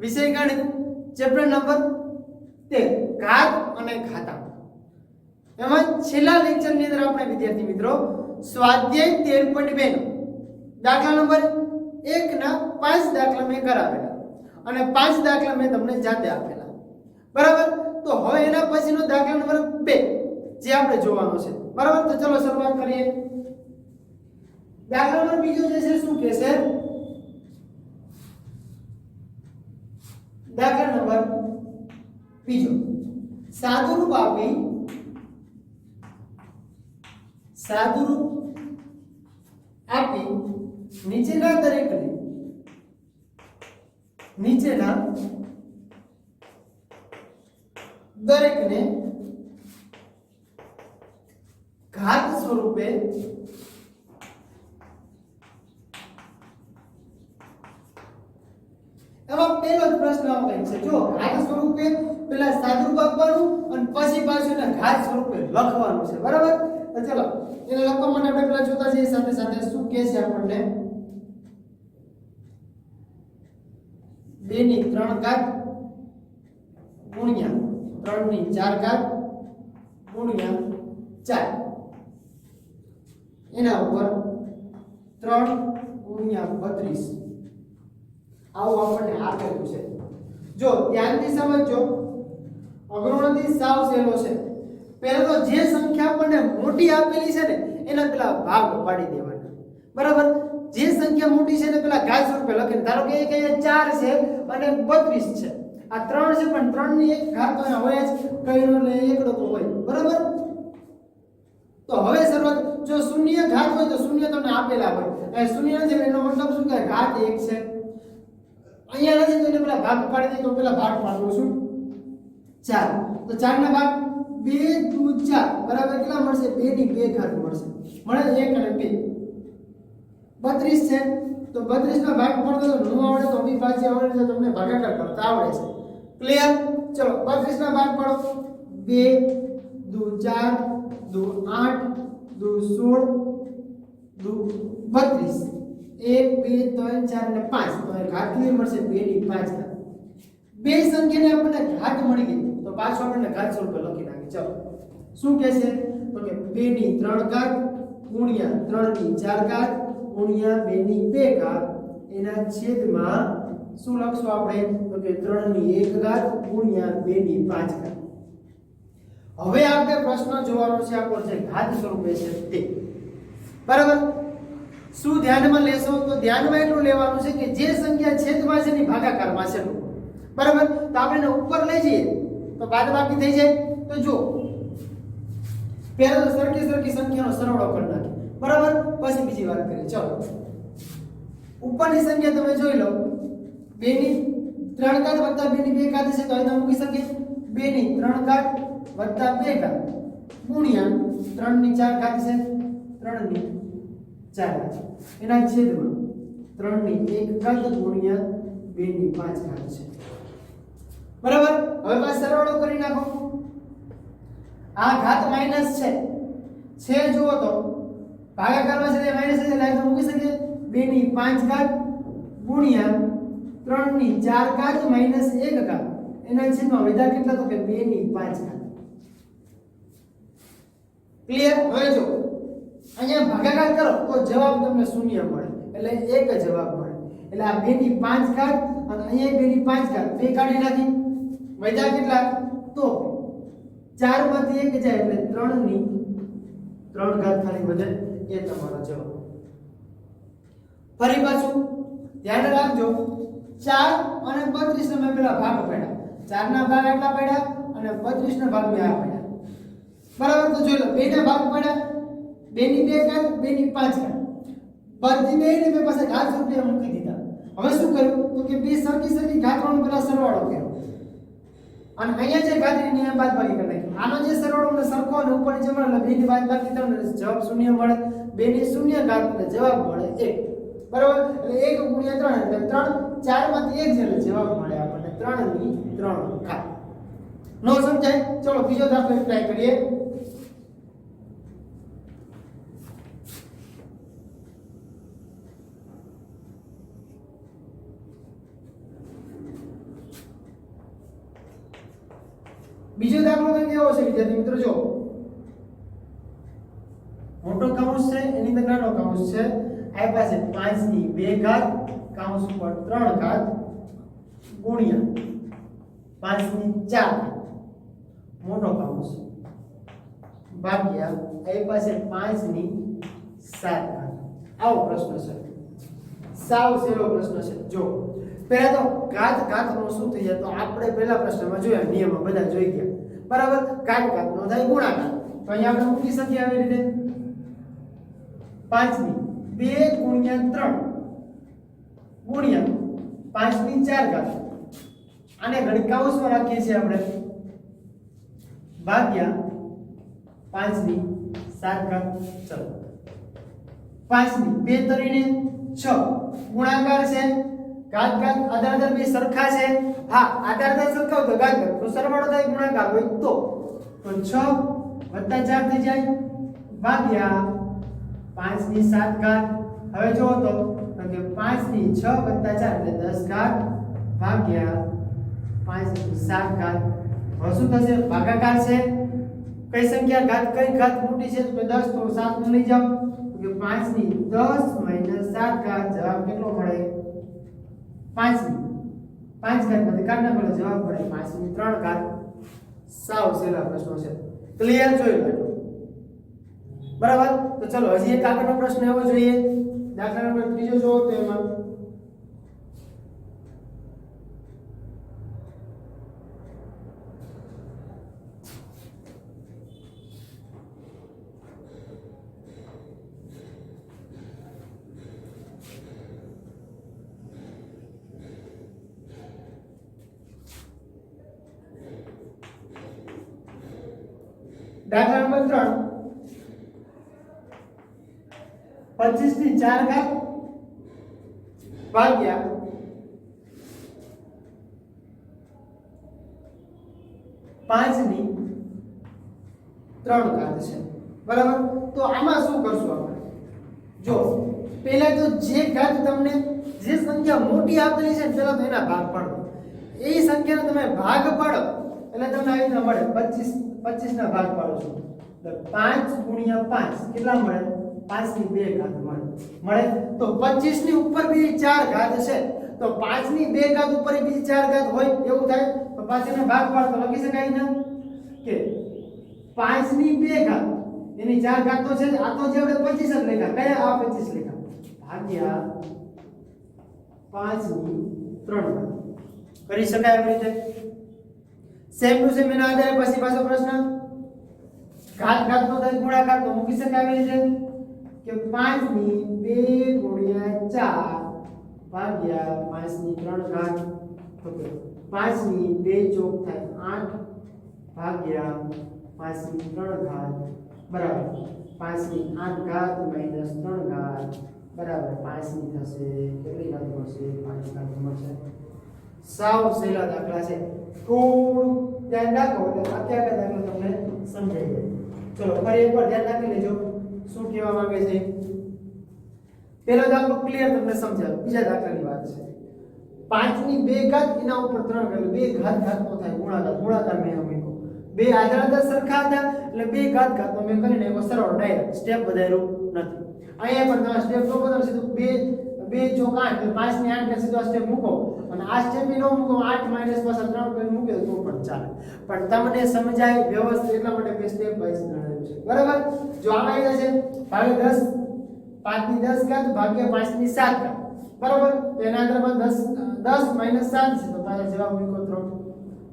વિષય ગણિત chapter number તેર ઘાત અને ખાતા. એમાં છેલ્લા લેક્ચરની અંદર આપણે વિદ્યાર્થી મિત્રો, સ્વાધ્યાય તેર પોઈન્ટ બે દાખલા નંબર એક ના પાંચ દાખલા મેં કરાવેલા અને પાંચ દાખલા મેં તમને જાતે આપેલા. બરાબર? તો હવે એના પછીનો દાખલા નંબર બે, જે આપણે જોવાનો છે. બરાબર? તો ચલો શરૂઆત કરીએ. દાખલા નંબર બીજો જે છે, શું કે છે દાખલા નંબર બીજો. સાદુરૂપ આપી. સાદુરૂપ આપી નીચેના દરેકને નીચેના દરેકને ઘાત સ્વરૂપે એમાં પહેલો જ પ્રશ્ન આવે છે. જો ઘાત સ્વરૂપે પેલા સાદુરૂપ આપવાનું અને પછી પાછું ઘાત સ્વરૂપે લખવાનું છે. બરાબર? તો ચલો, એને લખવા માટે આપણે પેલા જોતા જઈએ સાથે સાથે શું કહે છે આપણને? બે ની ત્રણ ઘાત, ગુણ્યા ત્રણની ચાર ઘાત, ગુણ્યા ચાર. એના ઉપર ત્રણ ગુણ્યા બત્રીસ. આવું આપણને આપેલું છે. જો ધ્યાનથી સમજજો અગ્રણથી સાવ સહેલો છે. પહેલા તો જે સંખ્યા આપણને મોટી આપેલી છે ને, એના પેલા ભાગ પાડી દેવાના. બરાબર? જે સંખ્યા મોટી છે ને પેલા ઘાસ રૂપે લખીને, ધારો કે એક અહીંયા ચાર છે અને બત્રીસ છે. આ ત્રણ છે, પણ ત્રણની એક ઘાત તો હોય જ. કઈનો ને એકડો તો હોય. બરાબર? તો હવે શરૂઆત, જો શૂન્ય ઘાત હોય તો શૂન્ય તમને આપેલા હોય. અને શૂન્ય છે એનો મતલબ શું કે ઘાત એક છે. અહીંયા નથી, તો એને પેલા ભાગ પાડી દે, તો પેલા ભાગ પાડું છું. ચાર. તો ચાર ના ભાગ, બે, દુ, ચાર. બરાબર કેટલા મળશે? બે ની બે ઘાત મળશે. મળે એક અને બે. બત્રીસ છે. તો બત્રીસ નો ભાગ પડતો તો ન આવડે, તો અવિભાજ્ય આવડે તો તમને ભાગાકાર કરતા આવડે છે. ક્લિયર ચલો બત્રીસ ના ભાગ પાડો. બે, દુ, ચાર, દુ, આઠ, દુ, સોળ, દુ, બત્રીસ. એક, બે, ત્રણ, ચાર ને પાંચ. તો એ ઘાત કેટલી મળશે બે ની પાંચ ઘાત બે સંખ્યાને આપણને ઘાત મળી ગઈ. તો પાછો આપણને ઘાત સ્વરૂપે લખી નાખી ચલો. શું કહે છે? તો કે બે ની ત્રણ ઘાત, ગુણ્યા ત્રણની ચાર ઘાત, ગુણ્યા બે ની બે ઘાત. એના છેદમાં શું લખશું આપણે? તો કે ત્રણની એક ઘાત, ગુણ્યા બે ની પાંચ ઘાત. હવે આપણે પ્રશ્ન જોવાનો છે, આપણો જે ઘાત સ્વરૂપે છે તે. બરાબર? શું ધ્યાનમાં લેશો? તો ધ્યાનમાં એટલું લેવાનું છે કે જે સંખ્યા છેદમાં છે એની ભાગાકારમાં છે બરાબર? તો આપણે એને ઉપર લઈ જઈએ. તો બાદબાકી થઈ જાય. તો જો પહેલા તો સરખી સરખી સંખ્યાનો સરવાળો કરી નાખે બરાબર? પછી બીજી વાત કરીએ. ચલો. ઉપરની સંખ્યા તમે જોઈ લો. બે ની ત્રણ ઘાત વત્તા બે ની બે ઘાત છે તો અહીં મૂકી શકીએ. બે ની ત્રણ ઘાત વત્તા બે ઘાત ગુણ્યા ત્રણની ચાર ઘાત છે ત્રણની ચાર એના છેદમાં ત્રણની એક ઘાત ગુણ્યા બે ની પાંચ ઘાત છે. બરાબર? હવે પાછો સરવાળો કરી નાખો. આ ઘાત માઇનસ છે. છે જુઓ તો ભાગાકારમાં છે તે માઇનસ છે એટલે મૂકી શકીએ. બે ની પાંચ ઘાત ગુણ્યા ત્રણની ચાર ઘાત માઇનસ એક ઘાત. એના છેદમાં વધ્યા કેટલા તો કે બે ની પાંચ ઘાત. ક્લિયર? હવે જો અહીંયા ભાગાકાર કરો તો જવાબ તમને શૂન્ય મળે. એટલે એક જવાબ મળે. એટલે આ બે ની પાંચ ઘાત અને અહીંયા બે ની પાંચ ઘાત. બે કાઢી નાખી. વધ્યા કેટલા તો ચારમાંથી એક જાય એટલે ત્રણની ત્રણ ઘાત ખાલી વધે. એ તમારો જવાબ. ફરી પાછું. ધ્યાન રાખજો. ચાર અને બત્રીસ મેં પેલા ભાગ પડ્યા. ચાર ના ભાગ આટલા પડ્યા અને બત્રીસ ના ભાગ બે આ પડ્યા. બરાબર? તો જોઈ લો, બે ના ભાગ પડ્યા. બે ની બે ઘાત બેની પાંચ ઘાત બધી બે ને મેં પાસે ઘાત સ્વરૂપે મૂકી દીધા. હવે શું કર્યું? તો કે બે સરખી સરખી ઘાતવાનો પેલા સરવાળો કર્યો. અને અહીંયા જે ઘાતની નિયમ બાદ બાકી કરી નાખી આનો જે સરવાળો મને સરખો અને ઉપર જે મળે બે ની બાદબાકી તમને જવાબ શૂન્ય મળે. બે ની શૂન્ય ઘાત જવાબ મળે એક. બરાબર? એટલે એક ગુણ્યા ત્રણ એટલે ત્રણ ચારમાંથી એક છે એટલે જવાબ મળે આપણને. ત્રણની ત્રણ ઘાત. નો સમજાય? ચલો, બીજો દાખલો ટ્રાય કરીએ બીજો છે, વિદ્યાર્થી મિત્રો, જો. મોટો કૌંસ છે, એની અંદર નાનો કૌંસ છે. આ પાસે 5 ની 2 ઘાત કૌંસ ઉપર 3 ઘાત, ગુણ્યા 5 ની 4 મોટો કૌંસ ભાગ્યા આ પાસે 5 ની 7 ઘાત. આવો પ્રશ્ન છે. સાવ સેલો પ્રશ્ન છે. જો, પહેલા તો ઘાત ઘાતનો શું થઈ જાય? તો આપણે પહેલા પ્રશ્નમાં જોયા નિયમો બધા જોઈ ગયા. બરાબર? ઘાત નો થાય ગુણાકાર. તો અહીંયા આપણે મૂકી શકીએ આવી રીતે. 5 ની 2 ગુણ્યા 3 ગુણ્યા 5 ની 4 ઘાત. આને ઘડી કૌંસમાં રાખીએ છીએ આપણે? ભાગ્યા 5 ની 7 ઘાત ચલો 5 ની 2 તરીને 6 ગુણાકાર છે ઘાત ઘાત આધાર આધાર બે સરખા છે. હા આધાર આધાર સરખા હોય તો ઘાત ઘાત નો સરવાળો થાય, ગુણાકાર હોય તો. તો 6 વત્તા 4 થઈ જાય. ભાગ્યા 5 ની 7 ઘાત. હવે જો તો કે 5 ની 6 વત્તા 4 એટલે 10 ઘાત. ભાગ્યા 5 ની 7 ઘાત શું થશે? ભાગાકાર છે. કઈ સંખ્યા? ઘાત કઈ? ઘાત મોટી છે. તો 10 તો 7 નું લઈ જાઓ તો કે 5 ની 10 7 ઘાત. જવાબ કેટલો મળે? 5 ની 5 ઘાતમાંથી કાઢ નાખો એટલે જવાબ પડે 5 ત્રણ 3 ઘાત સાવ સહેલા પ્રશ્નો છે. ક્લિયર જોઈ લો. બરાબર? તો ચલો, હજી એક આગળનો પ્રશ્ન એવો જોઈએ. દાખલા નંબર ત્રીજો જોવો તો એમાં. દાખલા નંબર ત્રણ પચીસની ચાર ઘાત ભાગ્યા પાંચની ત્રણ ઘાત છે. બરાબર? તો આમાં શું કરશું આપણે? જો, પહેલા તો જે ઘાત તમને જે સંખ્યા મોટી આપેલી છે પેલા એના ભાગ પાડો. એ સંખ્યાનો તમે ભાગ પાડો, એટલે તમને આવી રીતે મળે પચીસ પચીસ ના ભાગ પાડો છું. પાંચ ગુણ્યા પાંચ કેટલા મળે? પાંચની બે ઘાત મળે. મળે? તો પચીસની ઉપર બીજી ચાર ઘાત છે તો પાંચની બે ઘાત ઉપર બીજી ચાર ઘાત હોય, એવું થાય? તો પાંચ ને ભાગ પાડ. તો લખી શકાય ને? કે પાંચની બે ઘાત. એની ચાર ઘાત તો છે. આ તો જે આપણે પચીસ જ લખ્યા. કયા? આ પચીસ લખ્યા. ભાગ્યા પાંચની ત્રણ કરી શકાય એવી રીતે? સેમ ટુ સેમ એના આધારે પછી પાછો પ્રશ્ન? ઘાત ઘાત નો થાય ગુણાકાર તો મૂકી શકાય આવી રીતે? કે 5 ની 2 ગુણ્યા 4 ભાગ્યા 5 ની 3 ઘાત. ઓકે. 5 ની 2 ચોક થાય 8 ભાગ્યા 5 ની 3 ઘાત. બરાબર. 5 ની 8 ઘાત માઇનસ 3 ઘાત. બરાબર. 5 ની થશે. કેટલી ઘાત મળશે? 5 ઘાત મળશે. સાવ સહેલા દાખલા છે. થોડું ધ્યાન રાખો એટલે અત્યારે દાખલો તમને સમજાઈ જાય ચલો, ફરી એકવાર ધ્યાન રાખી લેજો. શું કહેવા માંગે છે? પહેલો દાખલો ક્લિયર તમને સમજાવ્યો બીજા દાખલાની વાત છે. પાંચની બે ઘાત એના ઉપર ત્રણ ઘાત. બે ઘાત ઘાત નો થાય. ગુણાકાર ગુણાકાર મેં મૂક્યો. બે આધાર આધાર સરખા હતા, એટલે બે ઘાત ઘાત નો મેં કરીને એવો સરળ ડાયરેક્ટ. સ્ટેપ વધાર્યો નથી. અહીંયા પણ તમે સ્ટેપ તો બધા સીધું બે બે ચોક આઠ પાંચની આઠ સીધો સ્ટેપ મૂકો. અને આ સ્ટેપ નો મૂકો, આઠ માઇનસ પાછા ત્રણ કરીને મૂકે તો પણ ચાલે. પણ તમને સમજાય વ્યવસ્થિત એટલા માટે મેં સ્ટેપ વાઇઝ ગણાવ્યું છે. બરાબર? જો આમાં આવ્યા છે ભાગે દસ પાંચની દસ ઘાત, ભાગ્ય પાંચની સાત ઘાત. બરાબર? તો એના અંદરમાં દસ દસ માઇનસ સાત છે, તો તારે જવાબ મૂકો ત્રણ.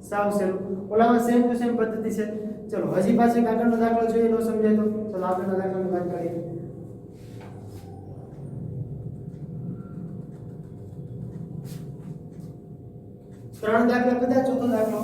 સાવ સહેલું. ઓલામાં સેમ ટુ સેમ પદ્ધતિ છે. ચલો, હજી પાછો આગળનો દાખલો જોઈએ, ન સમજાય તો. ચલો, આગળનો દાખલો વાત કરીએ ત્રણ દાખલા બધા ચોથો દાખલો.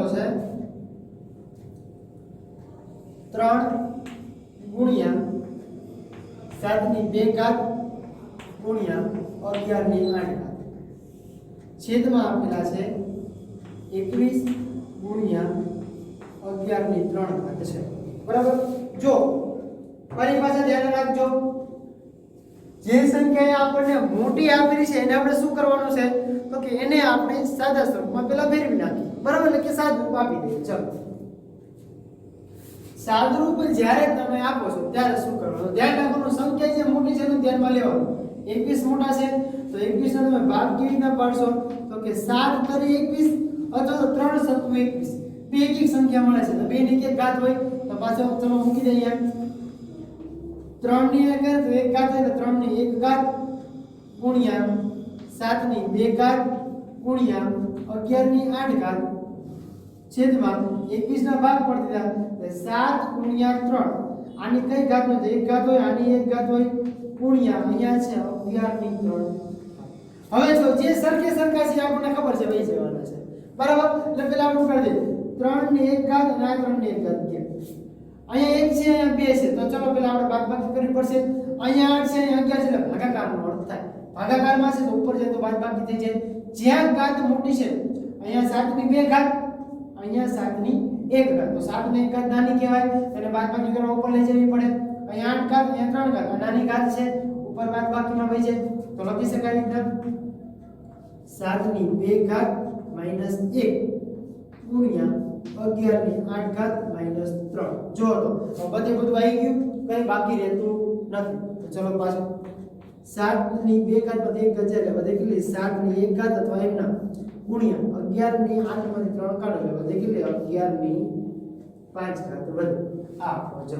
દાખલો છે? ત્રણ ગુણ્યા સાતની બે ઘાત ગુણ્યા અગિયારની આઠ ઘાત. છેદમાં આપેલા છે એકવીસ ગુણ્યા અગિયારની ત્રણ ઘાત છે. બરાબર? જો, મારી પાછા ધ્યાન રાખજો. જે સંખ્યા આપણને મોટી આપેલી છે એને આપણે શું કરવાનું છે? તો કે એને આપણે સાદા સ્વરૂપમાં પેલા ફેરવી નાખીએ બરાબર? એટલે કે સાદું આપી દઈએ. ચલો. સાદરૂપ જ્યારે તમે આપો છો, ત્યારે શું કરવાનું? ધ્યાન રાખવાનું. સંખ્યા જે મોટી છે એનું ધ્યાનમાં લેવાનું. 21 મોટા છે, તો 21 નો તમે ભાગ કેવી રીતના પાડશો? તો કે સાત કરી 21 અથવા તો ત્રણ સત્તુ 21 બે એક એક સંખ્યા મળે છે. તો બે ની એક ઘાત હોય, તો પાછો ચલો મૂકી દઈએ ત્રણની એક ઘાત એક ઘાત એટલે ત્રણની એક ઘાત ગુણ્યા સાતની બે ઘાત ગુણ્યા અગિયારની આઠ ઘાત છેદમાં 21 ના ભાગ પડતી દીધા સાત 7 ગુણ્યા ત્રણ. આની કઈ ઘાત નો એક ઘાત હોય, આની એક ઘાત હોય. ગુણ્યા અહીંયા છે 11 ની 3 હવે જો જે સરખે સરખા છે આપણને ખબર છે ભાઈ જવાના છે. બરાબર? એટલે પેલા આપણે કરી દઈએ ત્રણ ને એક ઘાત અને આ ત્રણ ને એક ઘાત અહીંયા એક છે, અહીંયા બે છે. તો ચલો, પેલા આપણે બાદબાકી કરવી પડશે. અહીંયા આઠ છે, અહીંયા 11 છે, એટલે ભાગાકારનો અર્થ થાય. ભાગાકારમાં છે તો ઉપર જાય તો બાદબાકી થઈ જાય. જ્યાં ઘાત મોટી છે, અહીંયા 7 ની બે ઘાત, અહીંયા 7 ની એક ઘાત. તો 7 ની એક ઘાત નાની કહેવાય, અને બાદબાકી કરવા ઉપર લઈ જવી પડે. અહીંયા 8 ઘાત, અહીંયા 3 ઘાત. નાની ઘાત છે, ઉપર બાદબાકીમાં વહી જાય તો લખી શકાય રીતના 7 ની બે ઘાત માઇનસ 1 ગુણ્યા 11 ની 8 ઘાત માઇનસ 3 જો તો બધે બધું આવી ગયું, કઈ બાકી રહેતું નથી. ચલો પાછું. 7 ની બે ઘાત પછી એક ઘાત એટલે બધે કેટલી? 7 ની એક ઘાત અથવા એમના ગુણ્યા. 11 ની 8 માંથી 3 કાઢો એટલે બધે કેટલી? 11 ની 5 ઘાત વધે. આ જો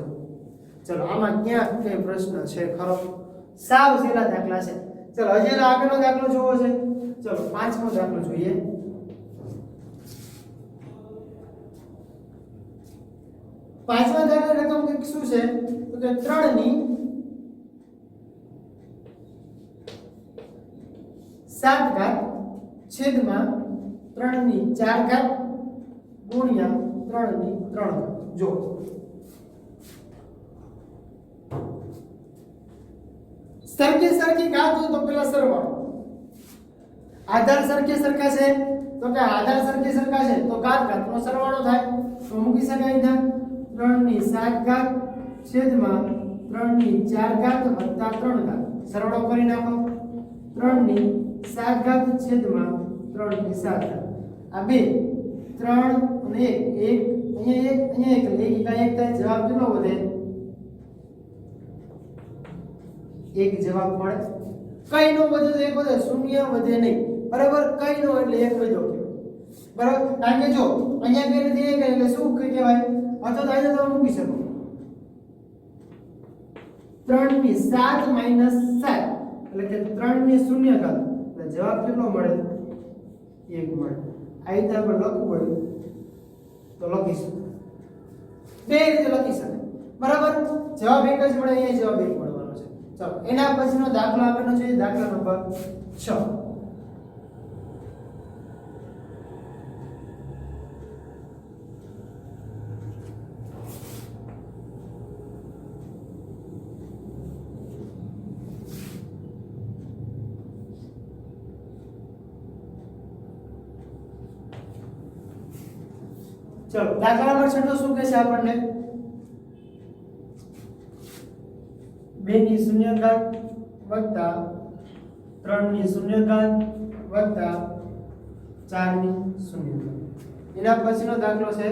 ચલો, આમાં ક્યાં કઈ પ્રશ્ન છે ખરો? સાવ સહેલા દાખલા છે. ચલો, હજી આગળનો દાખલો જોવો છે. ચલો, પાંચમો દાખલો જોઈએ. પાંચમા દાખલા રકમ શું છે? તો કે ત્રણની સાત ઘાત છેદમાં 3 ની 4 ઘાત ગુણ્યા 3 ની 3 ઘાત જો સરખી સરખી ઘાત હોય તો પેલા સરવાળો આધાર સરખે સરખા છે તો કે આધાર સરખે સરખા છે તો ઘાત ઘાતનો સરવાળો થાય તો મૂકી શકાય ના 3 ની 7 ઘાત છેદમાં 3 ની 4 ઘાત વત્તા 3 ઘાત સરવાળો કરી નાખો 3 7 ઘાત છેદમાં 3 ની 7 આ બે, ત્રણ અને એક એક, અહીંયા એક અહીંયા એક, એટલે એક એકા થાય, જવાબ કેટલો વધે? એક જવાબ મળે. કઈ નો વધે તો એક વધે, શૂન્ય વધે નહીં. બરાબર, કઈ નો એટલે એક વધ્યો બરાબર, કારણ કે જો, અહીંયા કઈ નથી એક એટલે શું કહેવાય? અથવા તો અહીંયા તમે મૂકી શકો. ત્રણની સાત માઇનસ સાત, એટલે કે ત્રણની શૂન્ય ઘાત. જવાબ કેટલો મળે? એક મળે. આ રીતે આપણે લખવું હોય તો લખીશું. બે રીતે લખી શકાય. બરાબર? જવાબ એક જ મળે, અહીંયા જવાબ એક મળવાનો છે. ચાલો, એના પછીનો દાખલો આપેલો છે દાખલા નંબર 6 ચલો દાખલા નંબર છઠ્ઠો શું કહે છે આપણને બે ની શૂન્ય ઘાત વત્તા ત્રણની શૂન્ય ઘાત વત્તા ચારની શૂન્ય ઘાત એના પછીનો દાખલો છે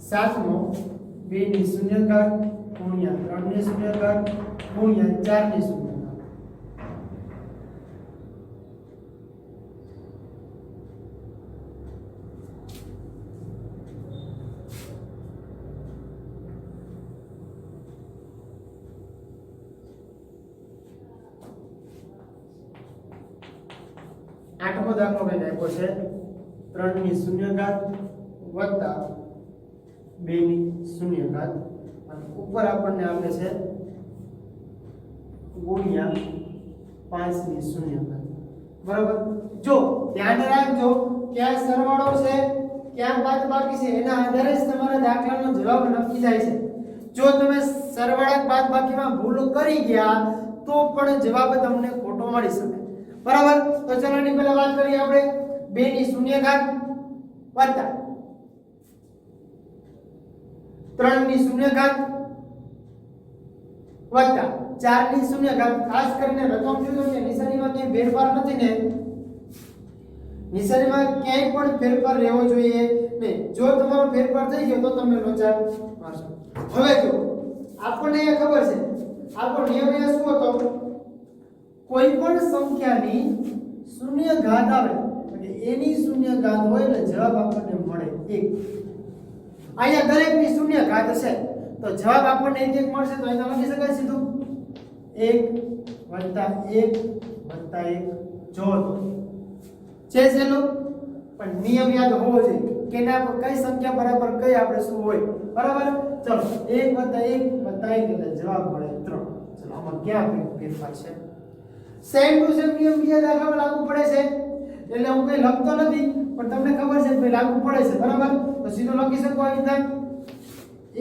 સાતમો બે ની શૂન્ય ઘાત ગુણ્યા ત્રણની શૂન્ય ઘાત ગુણ્યા ચારની શૂન્ય ની શૂન્ય ઘાત વત્તા બે ની શૂન્ય ઘાત અને ઉપર આપણને આપે છે ગુણ્યા પાંચની શૂન્ય ઘાત બરાબર? જો ધ્યાન રાખજો, ક્યાં સરવાળો છે, ક્યાં બાદ બાકી છે, એના આધારે જ તમારા દાખલાનો જવાબ નક્કી થાય છે. જો તમે સરવાળા બાદ બાકીમાં ભૂલ કરી ગયા, તો પણ જવાબ તમને ખોટો મળી શકે. બરાબર? તો ચલો એની પહેલા વાત કરીએ આપણે. બે ની શૂન્ય ઘાત વત્તા 3 ની શૂન્ય ઘાત વત્તા 4 ની શૂન્ય ઘાત ખાસ કરીને રકમ જોજો કે નિશાનીમાં ક્યાંય ફેરફાર નથી ને? નિશાનીમાં ક્યાંય પણ ફેરફાર રહેવો જોઈએ નહીં જો તમારો ફેરફાર થઈ ગયો તો તમે લોચા મારશો. હવે જો, આપણને એ ખબર છે, આપણો નિયમ એ શું હતો? કોઈ પણ સંખ્યાની શૂન્ય ઘાત આવે. એની શૂન્ય ઘાત હોય એટલે જવાબ આપણને મળે એક. અહીંયા દરેકની શૂન્ય ઘાત છે તો જવાબ આપણને એક એક મળશે, તો અહીંયા લખી શકાય સીધું. એક વત્તા એક વત્તા એક. તો. છે છેલ્લું? પણ નિયમ યાદ હોવો જોઈએ કે ના કઈ સંખ્યા બરાબર કઈ આપણે શું હોય. બરાબર? ચલો, એક વત્તા એક વત્તા એક એટલે જવાબ મળે ત્રણ. ચલો, આમાં ક્યાં ફેરફાર છે? સેમ ટુ સેમ નિયમ બીજા દાખલામાં લાગુ પડે છે? એટલે હું કઈ લખતો નથી, પણ તમને ખબર છે કે લાગુ પડે છે, બરાબર? તો સીધો લખી શકો આવી રીતે.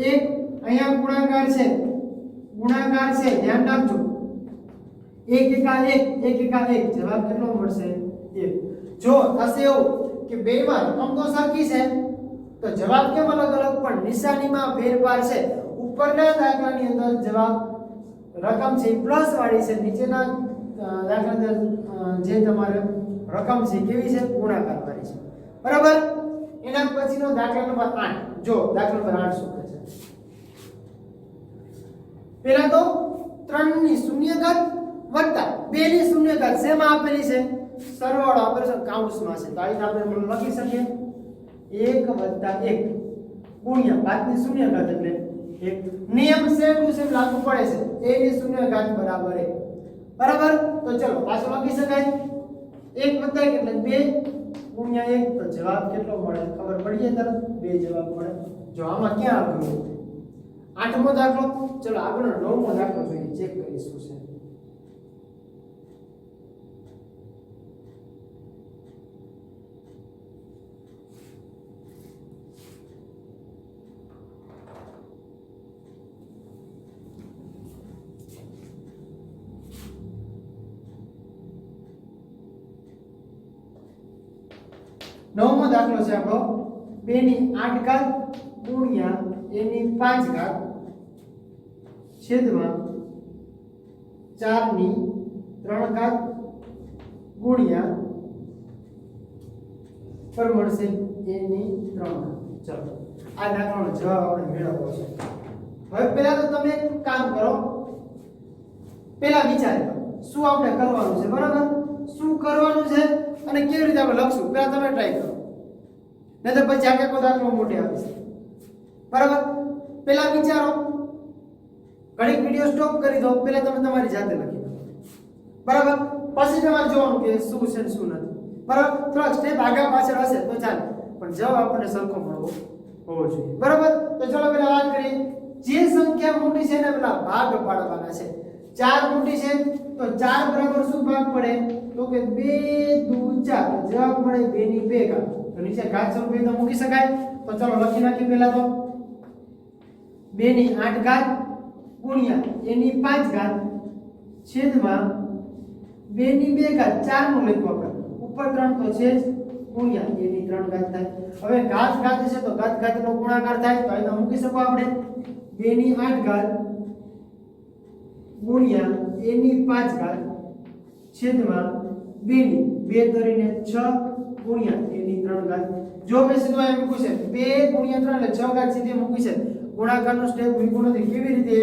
એક અહીંયા ગુણાકાર છે ગુણાકાર છે, ધ્યાન રાખજો. એક એકા એક એક એકા એક, જવાબ કેટલો મળશે? એક. જો થશે એવું કે બેમાં રકમ તો સરખી છે, તો જવાબ કેમ અલગ અલગ? પણ નિશાનીમાં ફેરફાર છે. ઉપરના દાખલાની અંદર જવાબ રકમ છે પ્લસ વાળી છે, નીચેના દાખલા જે તમારે રકમ છે, કેવી છે? ગુણાકાર વાળી છે. બરાબર? એના પછીનો દાખલા નંબર 8 જો, દાખલા નંબર 8 શું કહે છે? પહેલા તો 3 ની શૂન્ય ઘાત વત્તા 2 ની શૂન્ય ઘાત શેમાં આપેલી છે? સરવાળો આપેલો છે છે. તો આ રીતે આપણે લખી શકીએ. 1 વત્તા 1 ગુણ્યા 5 ની શૂન્ય ઘાત એટલે એક. નિયમ સેમ ટુ સેમ લાગુ પડે છે. a ની શૂન્ય ઘાત બરાબર 1 બરાબર? તો ચલો, પાછું લખી શકાય. 1 વત્તા 1 એટલે બે ગુણ્યા એક તો જવાબ કેટલો મળે? ખબર પડી જાય તરત? બે જવાબ મળે. જો આમાં ક્યાં આવ્યું આઠમો દાખલો? ચલો આગળ નવમો દાખલો જોઈએ. ચેક કરીશું છે નવમો દાખલો છે આપણો. 2 ની 8 ઘાત ગુણ્યા એની પાંચ 5 ઘાત છેદમાં 4 ની 3 ઘાત ગુણ્યા પર મળશે એની ત્રણ 3 ઘાત. ચલો, આ દાખલાનો જવાબ આપણે મેળવવો છે. હવે પહેલા તો તમે એક કામ કરો. પહેલા વિચારી શું આપણે કરવાનું છે? બરાબર? શું કરવાનું છે? અને કેવી રીતે આપણે લખશું? પહેલા તમે ટ્રાય કરો. નહીં તો પછી આખે કોઈ દાખલો મોટે આવશે બરાબર? પહેલા વિચારો. ઘડીક વીડિયો સ્ટોપ કરી દો. પહેલા તમે તમારી જાતે લખી દો. બરાબર? પછી તમારે જોવાનું કે શું છે શું નથી. બરાબર? થોડાક સ્ટેપ આગળ પાછળ હશે તો ચાલે. પણ જવાબ આપણને સરખો મળવો હોવો જોઈએ. બરાબર? તો ચલો પહેલા વાત કરીએ. જે સંખ્યા મોટી છે એને પેલા ભાગ પાડવાના છે. ચાર મોટી છે, તો ચાર બરાબર શું ભાગ પડે? તો કે બે દુ ચાર. જવાબ મળે બે ની બે ઘાત તો નીચે ઘાત સ્વરૂપે તો મૂકી શકાય. તો ચલો લખી નાખીએ પહેલા તો. બે ની આઠ ઘાત ગુણ્યા એની પાંચ ઘાત છેદમાં બે ની બે ઘાત ચારનું લખવા પડે. ઉપર ત્રણ તો છે જ ગુણ્યા. એની ત્રણ ઘાત થાય. હવે ઘાત ઘાત છે તો ઘાત ઘાત નો ગુણાકાર થાય. તો અહીંયા મૂકી શકો આપણે. બે ની આઠ ઘાત ગુણ્યા એની પાંચ ઘાત છેદમાં બે ની બે તરીને છ ગુણ્યા એની ત્રણ ઘાત જો મેં સીધું એમ મૂક્યું છે, બે ગુણ્યા ત્રણ એટલે છ ઘાત સીધી મૂકી છે. ગુણાકારનો સ્ટેપ મૂક્યો નથી. કેવી રીતે?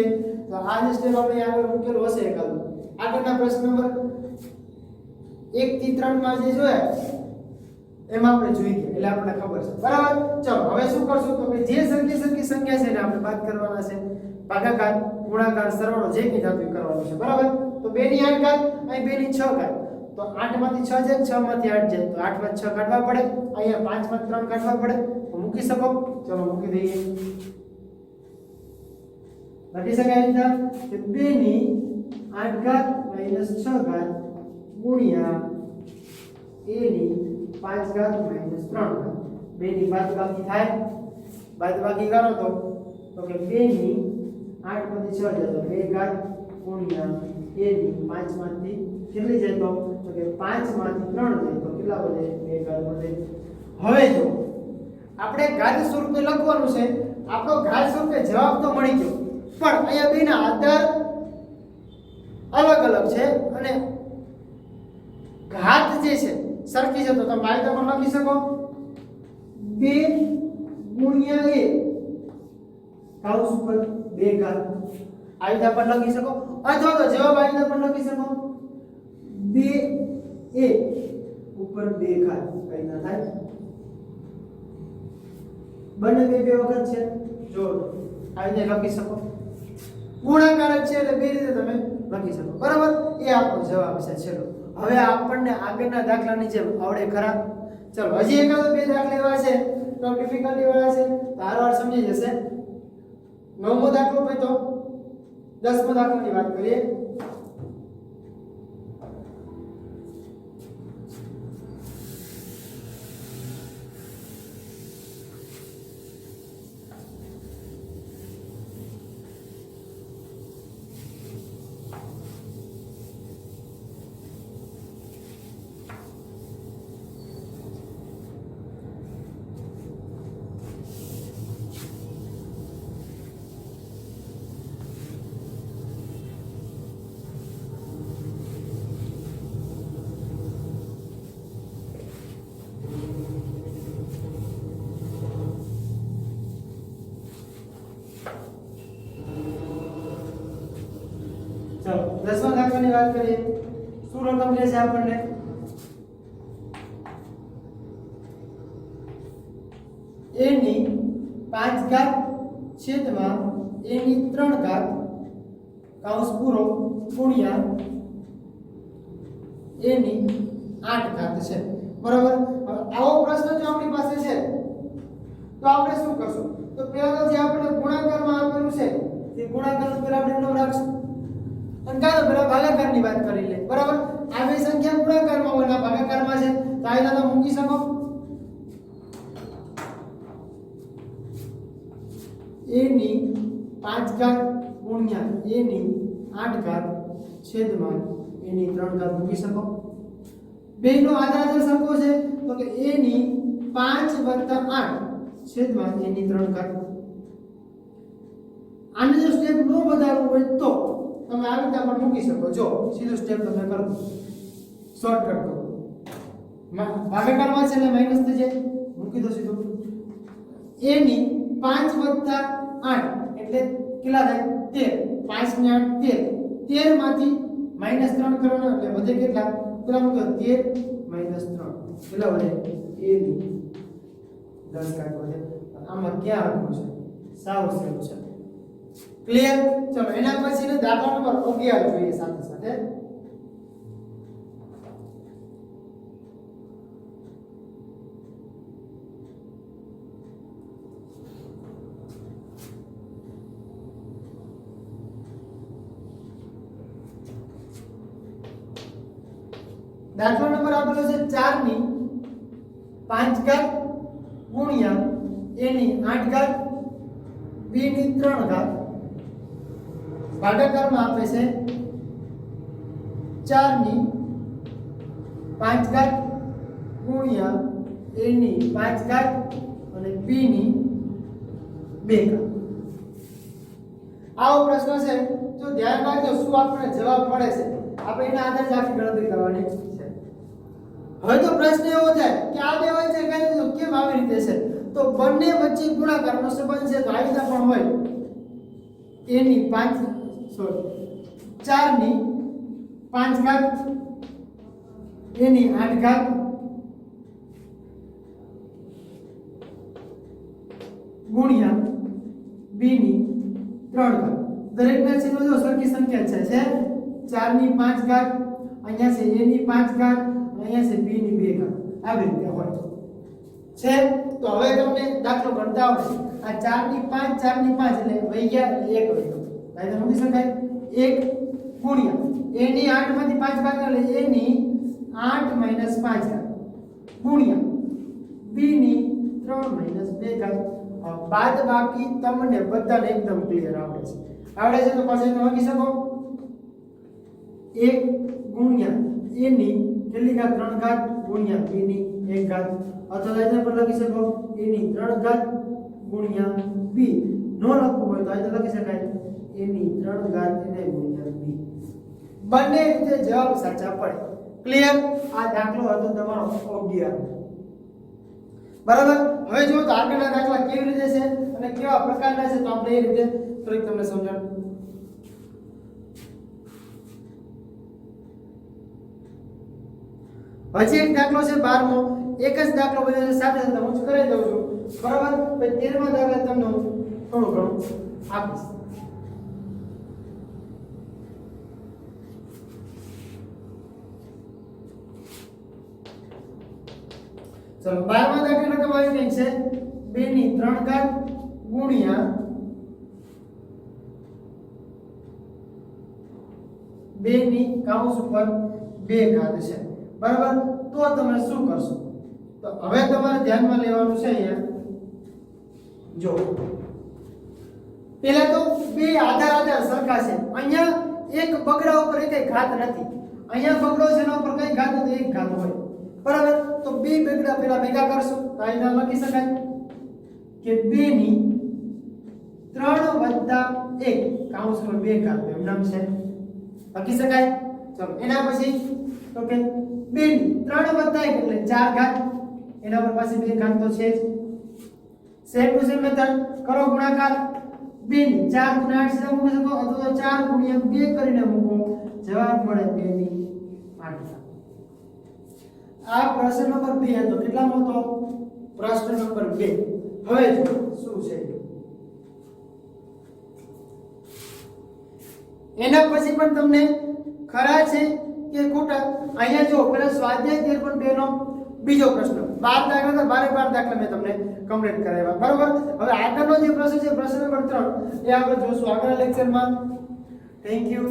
તો આ જે સ્ટેપ આપણે આગળ મૂકેલો હશે આગળ આગળના પ્રશ્ન નંબર એક થી ત્રણમાં જે જોયા એમાં આપણે જોઈ ગયા એટલે આપણને ખબર છે. બરાબર? ચલો, હવે શું કરશું? તો કે જે સરખી સરખી સંખ્યા છે એને આપણે બાદ કરવાના છે. ભાગાકાર, ગુણાકાર, સરવાળો જે કંઈ થતું કરવાનું છે. બરાબર? તો બે ની આઠ ઘાત, અહીં બે ની છ ઘાત. તો આઠમાંથી છ જાય છ માંથી આઠ જાય. તો આઠમાં છ કાઢવા પડે. અહીંયા પાંચમાં ત્રણ કાઢવા પડે. તો મૂકી શકો? ચલો, મૂકી દઈએ. લખી શકાય રીતના? કે બે ની આઠ ઘાત 6 ઘાત ગુણ્યા એ ની 5 ઘાત માઇનસ ત્રણ ઘાત બે ની બાદબાકી થાય બાદબાકી કરો તો તો કે 2 ની 8 માંથી છ જાય તો બે ઘાત ગુણ્યા a ની 5 માંથી કેટલી જાય તો? કે પાંચમાંથી 3 જાય તો કેટલા વધે? બે ઘાત વધે. હવે જો, આપણે ઘાત સ્વરૂપે લખવાનું છે. આપણો ઘાત સ્વરૂપે જવાબ તો મળી ગયો. પણ અહીંયા બેના આધાર અલગ અલગ છે અને ઘાત જે છે સરખી છે? તો તમે આ પણ લખી શકો. બે ગુણ્યા એ કાઉસ ઉપર બે ઘાત. આ પણ લખી શકો. અથવા તો જવાબ આ પણ લખી શકો. બે એ ઉપર બે ઘાત. કઈ ના થાય. બંને બે બે વખત છે. જો આ લખી શકો. ગુણાકાર છે એટલે બે રીતે તમે લખી શકો. બરાબર? એ આપણો જવાબ છે. ચલો હવે આપણને આગળના દાખલાની જેમ આવડે ખરા. ચલો, હજી એકાદ બે દાખલા એવા છે. તો ડિફિકલ્ટી વાળા છે. વાર સમજી જશે. નવમો દાખલો પછી તો દસમો દાખલાની વાત કરીએ ચલો દાખલાની વાત કરીએ શું રકમ લેશે આપણને. a ની 5 ઘાત છેદમાં a ની 3 ઘાત કાઉસ પૂરો ગુણ્યા a ની 8 ઘાત છે. બરાબર? આવો પ્રશ્ન જો આપણી પાસે છે, તો આપણે શું કરશું? તો પહેલા જે આપણે ગુણાકારમાં આપેલું છે. તે ગુણાકાર ઉપર આપણે નંબર રાખશું અને કાં તો પેલા ભાગાકારની વાત કરી લે. બરાબર? આ બે સંખ્યા ગુણાકારમાં હોય ને ભાગાકારમાં છે. તો આ તમે મૂકી શકો. એ ની પાંચ ઘાત ગુણ્યા એ ની આઠ ઘાત છેદમાં એની ની 3 ઘાત મૂકી શકો. બેનો આધાર જો સરખો છે, તો કે એ ની 5 8 છેદમાં એની ની 3 ઘાત. આને જો સ્ટેપ નો વધારવું હોય તો તમે આ રીતે પણ મૂકી શકો. જો, સીધું સ્ટેપ તમે કરો. શોર્ટકટ કરો. ભાગાકારમાં છે એટલે માઇનસ થઈ જાય. મૂકી દો સીધું. એની 5 વત્તા આઠ, એટલે કેટલા થાય? 13 5 ને આઠ, તેર. તેરમાંથી માઇનસ 3 કરવાનો, એટલે વધે કેટલા? પેલા મૂકો 13 માઇનસ 3 કેટલા વધે? એ ની. 10 કાંક વધે. આમાં ક્યાં આવવું છે? સાવ સેવ છે. ક્લિયર ચલો, એના પછી દાખલા નંબર 11 જોઈએ સાથે સાથે. દાખલો નંબર આપેલો છે 4 ની 5 ઘાત ગુણ્યા a ની 8 ઘાત b ની 3 ઘાત ભાગાકારમાં આપે છે. 4 ની 5 ઘાત ગુણ્યા a ની 5 ઘાત અને b ની 2 ઘાત. આવો પ્રશ્ન છે. જો ધ્યાન રાખજો શું આપણને જવાબ મળે છે. આપણે એના આધારે જ આખી ગણતરી કરવાની છે. હવે તો પ્રશ્ન એવો થાય કે આ બે વચ્ચે કઈ રીતે કેમ આવી રીતે છે? તો બંને વચ્ચે ગુણાકારનો સંબંધ છે તો આવી રીતે પણ હોય. એની પાંચ સોરી. ચારની પાંચ ઘાત, એની આઠ ઘાત. ગુણ્યા બી ની ત્રણ ઘાત. દરેકના ચિહ્નો જો સરખી સંખ્યા છે છે? ચારની પાંચ ઘાત, અહીંયા છે a ની પાંચ ઘાત, અહીંયા છે બીની બે ઘાત. આવી રીતે હોય. છે? તો હવે તમને દાખલો ગણતા આવશે આ ચારની પાંચ ચારની પાંચ એટલે વહી ગયા એક વહી ભાઈ મૂકી શકાય એક ગુણ્યા. A ની આઠમાંથી પાંચ ભાગ એટલે a ની આઠ માઇનસ પાંચ ઘાત ગુણ્યા. B ની 3 માઇનસ 2 ઘાત બાદ બાકી તમને બધાને એકદમ ક્લિયર આવડે છે. આવડે છે તો તમે લખી શકો? 1 ગુણ્યા. A ની કેટલી ઘાત? 3 ઘાત. ગુણ્યા. B ની 1 ઘાત. અથવા તો પર લખી શકો? A ની 3 ઘાત. ગુણ્યા. B. નો લખવું હોય તો આ રીતે લખી શકાય. A ત્રણ 3 ઘાત ગુણ્યા બંને રીતે જવાબ સાચા પડે. ક્લિયર આ દાખલો હતો તમારો ઓગિયાર બરાબર? હવે જો તો આગળના દાખલા કેવી રીતે છે અને કેવા પ્રકારના છે તો આપણે એ રીતે થોડીક તમને સમજણ હજી એક દાખલો છે 12મો એક જ દાખલો બધા સાથે સાથે હું જ કરી દઉં છું. બરાબર? પછી 13મા દાખલા તમને હું થોડું ઘણું આપીશ. ચલો 12મા દાખલા આવી ગઈ છે? 2 ની 3 ઘાત ગુણ્યા 2 ની કૌંસ ઉપર 2 ઘાત છે. બરાબર? તો તમે શું કરશો? તો હવે તમારે ધ્યાનમાં લેવાનું છે અહીંયા. જો. પહેલા તો બે આધાર આધાર સરખા છે. અહીંયા એક બગડા ઉપર કઈ ઘાત નથી. અહીંયા બગડો છે એના ઉપર કઈ ઘાત નથી, એક ઘાત હોય. બરાબર? તો બે બેગડા પેલા ભેગા કરશો. તો અહીંયા લખી શકાય કે 2 ની 3 વત્તા 1 કૌંસમાં 2 કાપ એમ નામ છે. લખી શકાય? ચલો, એના પછી તો કે 2 ની 3 વત્તા 1 એટલે 4 ઘાત. એના પર પાછી બે ઘાત તો છે જ. સેમ ટુ સેમ મેથડ કરો ગુણાકાર. 2 ની 4 ગુણ્યા 8 સીધા મૂકી શકો. અથવા તો 4 ગુણ્યા 2 કરીને મૂકો. જવાબ મળે 2 ની 8 આ પ્રશ્ન નંબર 2 હતો. કેટલામો હતો? પ્રશ્ન નંબર 2 હવે શું છે? એના પછી પણ તમને ખરા છે કે ખોટા? અહીંયા જો પેલા સ્વાધ્યાય તેર પણ 2 નો બીજો પ્રશ્ન. 12 દાખલા તો બારે બાર દાખલા મેં તમને કમ્પ્લીટ કરાવ્યા. બરોબર? હવે આગળનો જે પ્રશ્ન છે, પ્રશ્ન નંબર 3 એ આપણે જોશું. આગળના લેક્ચરમાં થેન્ક યુ